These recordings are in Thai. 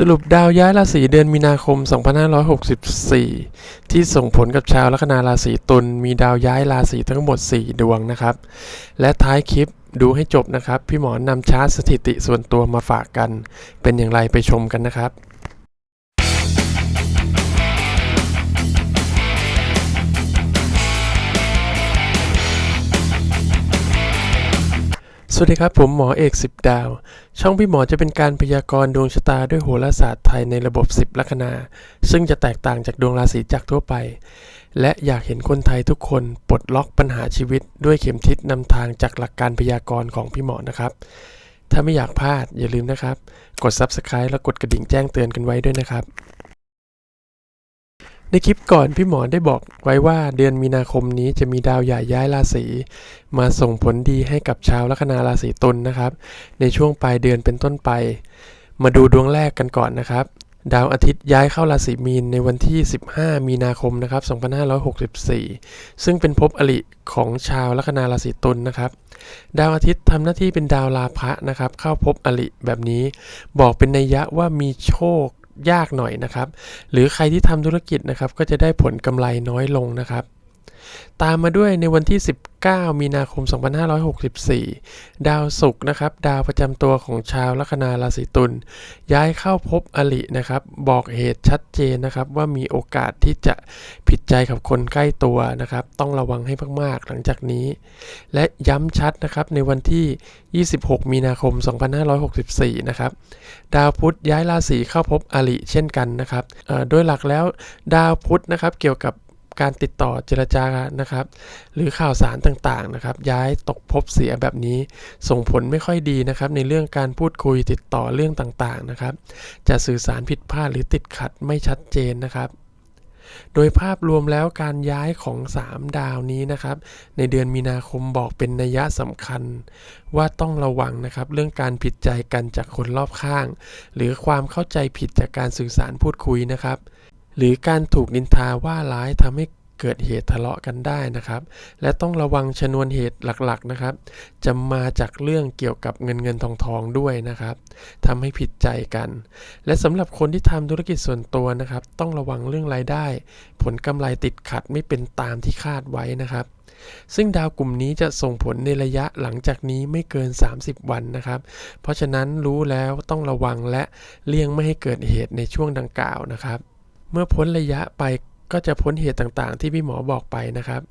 สรุปดาวย้ายราศีเดือนมีนาคม 2564 ที่ส่งผลกับชาวลัคนาราศีตุลมีดาวย้ายราศีทั้งหมด 4 ดวงนะครับ และท้ายคลิปดูให้จบนะครับ พี่หมอนำชาร์ตสถิติส่วนตัวมาฝากกัน เป็นอย่างไรไปชมกันนะครับ สวัสดีครับ ผมหมอเอกสิบดาว ช่องพี่หมอจะเป็นการพยากรณ์ดวงชะตาด้วยโหราศาสตร์ไทยในระบบ 10 ลัคนา ซึ่งจะแตกต่างจากดวงราศีจักทั่วไป และอยากเห็นคนไทยทุกคนปลดล็อกปัญหาชีวิต ด้วยเข็มทิศนำทางจากหลักการพยากรณ์ของพี่หมอนะครับ ถ้าไม่อยากพลาดอย่าลืมนะครับ กด Subscribe และกดกระดิ่งแจ้งเตือนกันไว้ด้วยนะครับ ในคลิปก่อนพี่หมอได้บอกไว้ว่าเดือนมีนาคมนี้จะมีดาวใหญ่ย้ายราศีมาส่งผลดีให้กับชาวลัคนาราศีตุลนะครับ ในช่วงปลายเดือนเป็นต้นไป มาดูดวงแรกกันก่อนนะครับ ดาวอาทิตย์ย้ายเข้าราศีมีนในวันที่ 15 มีนาคมนะครับ2564 ซึ่งเป็นภพอริของชาวลัคนาราศีตุลนะครับ ดาวอาทิตย์ทำหน้าที่เป็นดาวลาภะนะครับ เข้าภพอริแบบนี้ บอกเป็นนัยยะว่ามีโชค ยากหน่อยนะครับ หรือใครที่ทำธุรกิจนะครับก็จะได้ผลกำไรน้อยลงนะครับ ตามมาด้วยในวันที่ 19 มีนาคม 2564 ดาวศุกร์นะครับ ดาวประจำตัวของชาวลัคนาราศีตุลย้ายเข้าพบอลินะครับ บอกเหตุชัดเจนนะครับ ว่ามีโอกาสที่จะผิดใจกับคนใกล้ตัวนะครับ ต้องระวังให้มากๆหลังจากนี้ และย้ำชัดนะครับในวันที่ 26 มีนาคม 2564 นะครับ ดาวพุธย้ายราศีเข้าพบอลิเช่นกันนะครับโดยหลักแล้วดาวพุธนะครับเกี่ยวกับ การติดต่อเจรจานะครับ หรือข่าวสารต่างๆนะครับ ย้ายตกภพเสียแบบนี้ ส่งผลไม่ค่อยดีนะครับ ในเรื่องการพูดคุยติดต่อเรื่องต่างๆนะครับ จะสื่อสารผิดพลาดหรือติดขัดไม่ชัดเจนนะครับโดยภาพรวมแล้วการย้ายของ 3 ดาวนี้นะครับ ในเดือนมีนาคมบอกเป็นนัยยะสำคัญ ว่าต้องระวังนะครับ เรื่องการผิดใจกันจากคนรอบข้าง หรือความเข้าใจผิดจากการสื่อสารพูดคุยนะครับ หรือการถูกนินทาว่าร้ายทำให้เกิดเหตุทะเลาะกันได้นะครับ และต้องระวังชนวนเหตุหลักๆนะครับ จะมาจากเรื่องเกี่ยวกับเงินเงินทองทองด้วยนะครับทำให้ผิดใจกัน และสำหรับคนที่ทำธุรกิจส่วนตัวนะครับ ต้องระวังเรื่องรายได้ ผลกำไรติดขัดไม่เป็นตามที่คาดไว้นะครับซึ่งดาวกลุ่มนี้จะส่งผลในระยะหลังจากนี้ไม่เกิน 30 วันนะครับ เพราะฉะนั้นรู้แล้วต้องระวังและเลี่ยงไม่ให้เกิดเหตุในช่วงดังกล่าวนะครับ เมื่อพ้นระยะไปก็จะพ้นเหตุต่างๆ ที่พี่หมอบอกไปนะครับ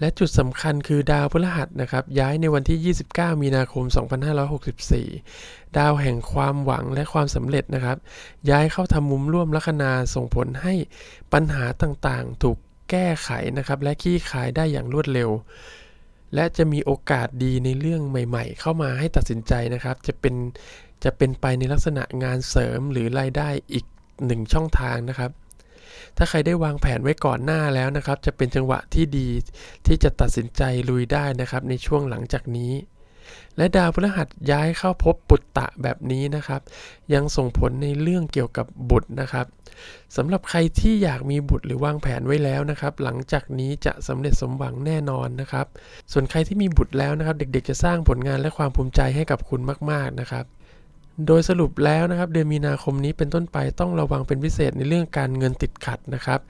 และจุดสำคัญคือดาวพฤหัสนะครับ ย้ายในวันที่ 29 มีนาคม 2564 ดาวแห่งความหวังและความสำเร็จนะครับ ย้ายเข้าทำมุมร่วมลัคนาส่งผลให้ปัญหาต่างๆ ถูกแก้ไขนะครับ และคลี่คายได้อย่างรวดเร็ว และจะมีโอกาสดีในเรื่องใหม่ ๆ เข้ามาให้ตัดสินใจนะครับ จะเป็นจะเป็นไปในลักษณะงานเสริมหรือรายได้อีก หนึ่งช่องทางนะครับ ถ้าใครได้วางแผนไว้ก่อนหน้าแล้วนะครับ จะเป็นจังหวะที่ดีที่จะตัดสินใจลุยได้นะครับ ในช่วงหลังจากนี้ และดาวพฤหัสย้ายเข้าพบปุตตะแบบนี้นะครับ ยังส่งผลในเรื่องเกี่ยวกับบุตรนะครับสำหรับใครที่อยากมีบุตรหรือวางแผนไว้แล้วนะครับ หลังจากนี้จะสำเร็จสมหวังแน่นอนนะครับ ส่วนใครที่มีบุตรแล้วนะครับ เด็กๆ จะสร้างผลงานและความภูมิใจให้กับคุณมาก ๆนะครับ โดยสรุปแล้วนะครับเดือนมีนาคมนี้เป็นต้นไปต้องระวังเป็นพิเศษในเรื่องการเงินติดขัดนะครับ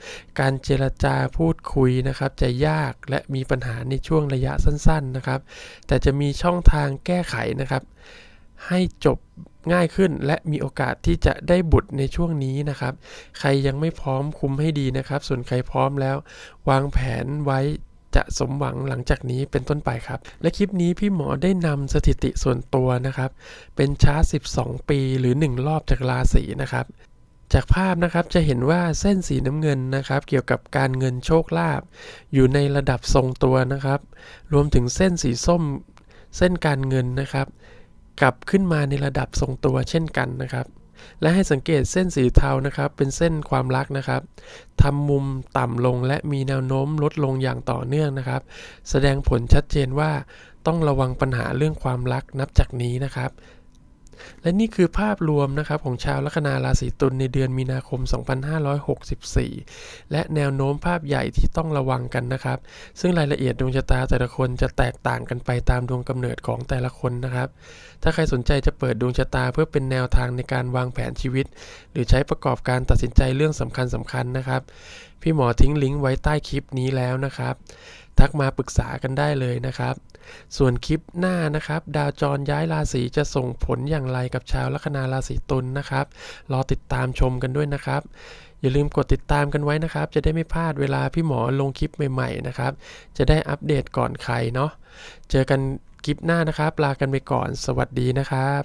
การเจรจาพูดคุยนะครับจะยากและมีปัญหาในช่วงระยะสั้นๆนะครับ แต่จะมีช่องทางแก้ไขนะครับ ให้จบง่ายขึ้นและมีโอกาสที่จะได้บุตรในช่วงนี้นะครับ ใครยังไม่พร้อมคุมให้ดีนะครับ ส่วนใครพร้อมแล้ว วางแผนไว้ จะสมหวังหลังจากนี้เป็นต้นไปครับ และคลิปนี้พี่หมอได้นำสถิติส่วนตัวนะครับ เป็นชาร์ต12 ปีหรือ 1 รอบจากราศีนะครับ จากภาพนะครับจะเห็นว่าเส้นสีน้ำเงินนะครับ เกี่ยวกับการเงินโชคลาภอยู่ในระดับทรงตัวนะครับ รวมถึงเส้นสีส้มเส้นการเงินนะครับ กลับขึ้นมาในระดับทรงตัวเช่นกันนะครับ และให้สังเกตเส้นสีเทานะครับ เป็นเส้นความรักนะครับทำมุมต่ำลงและมีแนวโน้มลดลงอย่างต่อเนื่องนะครับ แสดงผลชัดเจนว่าต้องระวังปัญหาเรื่องความรักนับจากนี้นะครับ และนี่คือภาพรวมนะครับของชาวลัคนาราศีตุลในเดือนมีนาคม 2564 และแนวโน้มภาพใหญ่ที่ต้องระวังกันนะครับ ซึ่งรายละเอียดดวงชะตาแต่ละคนจะแตกต่างกันไปตามดวงกำเนิดของแต่ละคนนะครับ ถ้าใครสนใจจะเปิดดวงชะตาเพื่อเป็นแนวทางในการวางแผนชีวิต หรือใช้ประกอบการตัดสินใจเรื่องสำคัญสำคัญๆนะครับ พี่หมอทิ้งลิงก์ไว้ใต้คลิปนี้แล้วนะครับ ทักมาปรึกษากันได้เลยนะครับ ส่วนคลิปหน้านะครับ ดาวจรย้ายราศีจะส่งผลอย่างไรกับชาวลัคนาราศีตุลนะครับ รอติดตามชมกันด้วยนะครับ อย่าลืมกดติดตามกันไว้นะครับ จะได้ไม่พลาดเวลาพี่หมอลงคลิปใหม่ๆนะครับ จะได้อัปเดตก่อนใครเนาะเจอกันคลิปหน้านะครับ ลากันไปก่อน สวัสดีนะครับ